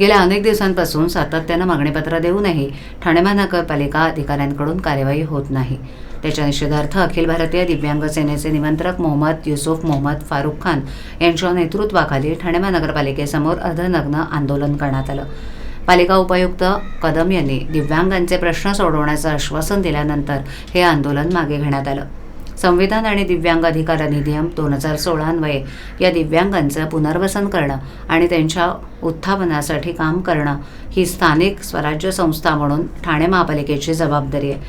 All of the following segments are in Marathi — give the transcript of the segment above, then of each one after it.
गेल्या अनेक दिवसांपासून सातत्यानं मागणीपत्र देऊनही ठाणे महानगरपालिका अधिकाऱ्यांकडून कार्यवाही होत नाही. त्याच्या निषेधार्थ अखिल भारतीय दिव्यांग सेनेचे निमंत्रक मोहम्मद युसुफ मोहम्मद फारुख खान यांच्या नेतृत्वाखाली ठाणे महानगरपालिकेसमोर अर्धनग्न आंदोलन करण्यात आलं. पालिका उपायुक्त कदम यांनी दिव्यांगांचे प्रश्न सोडवण्याचं आश्वासन दिल्यानंतर हे आंदोलन मागे घेण्यात आलं. संविधान आणि दिव्यांग अधिकार अधिनियम दोन हजार सोळान्वये या दिव्यांगांचं पुनर्वसन करणं आणि त्यांच्या उत्थापनासाठी काम करणं ही स्थानिक स्वराज्य संस्था म्हणून ठाणे महापालिकेची जबाबदारी आहे.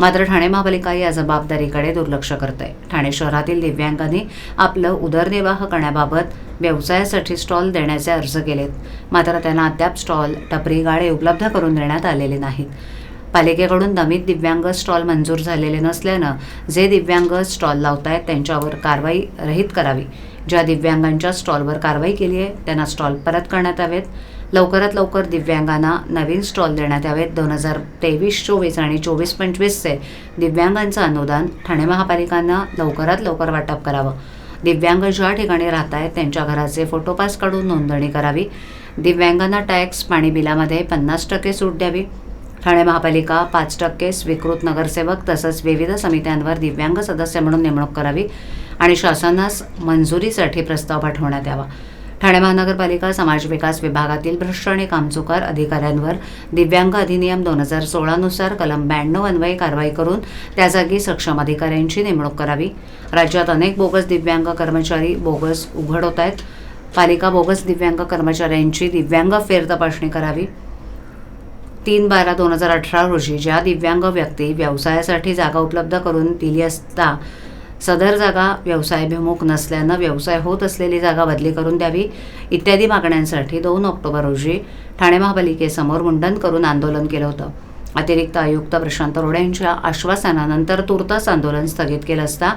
मात्र ठाणे महापालिका या जबाबदारीकडे दुर्लक्ष करते ठाणे शहरातील दिव्यांगांनी आपलं उदरनिर्वाह करण्याबाबत व्यवसायासाठी स्टॉल देण्याचे अर्ज केलेत. मात्र त्यांना अद्याप स्टॉल टपरी गाडे उपलब्ध करून देण्यात आलेले नाहीत. पालिकेकडून नवीन दिव्यांग स्टॉल मंजूर झालेले नसल्यानं जे दिव्यांग स्टॉल लावत आहेत त्यांच्यावर कारवाई रहित करावी. ज्या दिव्यांगांच्या स्टॉलवर कारवाई केली आहे त्यांना स्टॉल परत करण्यात यावेत. लवकरात लवकर दिव्यांगांना नवीन स्टॉल देण्यात यावेत. दोन हजार तेवीस चोवीस आणि चोवीस पंचवीसचे दिव्यांगांचं अनुदान ठाणे महापालिकांना लवकरात लवकर वाटप करावं. दिव्यांग ज्या ठिकाणी राहत आहेत त्यांच्या घराचे फोटोपास काढून नोंदणी करावी. दिव्यांगांना टॅक्स पाणी बिलामध्ये पन्नास टक्के सूट द्यावी. ठाणे महापालिका पाच टक्के स्वीकृत नगरसेवक तसंच विविध समित्यांवर दिव्यांग सदस्य म्हणून नेमणूक करावी आणि शासनास मंजुरीसाठी प्रस्ताव पाठवण्यात यावा. ठाणे महानगरपालिका समाज विकास विभागातील भ्रष्ट आणि कामचुकार अधिकाऱ्यांवर दिव्यांग अधिनियम दोन हजार सोळानुसार कलम ब्याण्णव अन्वये कारवाई करून त्या जागी सक्षम अधिकाऱ्यांची नेमणूक करावी. राज्यात अनेक बोगस दिव्यांग कर्मचारी बोगस उघड होत आहेत. पालिका बोगस दिव्यांग कर्मचाऱ्यांची दिव्यांग फेर तपासणी करावी. तीन बारा दोन हजार अठरा रोजी ज्या दिव्यांग व्यक्ती व्यवसायासाठी जागा उपलब्ध करून दिली असता सदर जागा व्यवसायाभिमुख नसल्यानं व्यवसाय होत असलेली जागा बदली करून द्यावी इत्यादी मागण्यांसाठी दोन ऑक्टोबर रोजी ठाणे महापालिकेसमोर मुंडन करून आंदोलन केलं होतं. अतिरिक्त आयुक्त प्रशांत रोडे यांच्या आश्वासनानंतर तूर्तास आंदोलन स्थगित केलं असता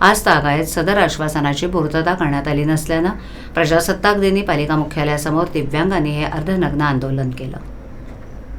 आज तागायत सदर आश्वासनाची पूर्तता करण्यात आली नसल्यानं प्रजासत्ताक दिनी पालिका मुख्यालयासमोर दिव्यांगांनी हे अर्धनग्न आंदोलन केलं.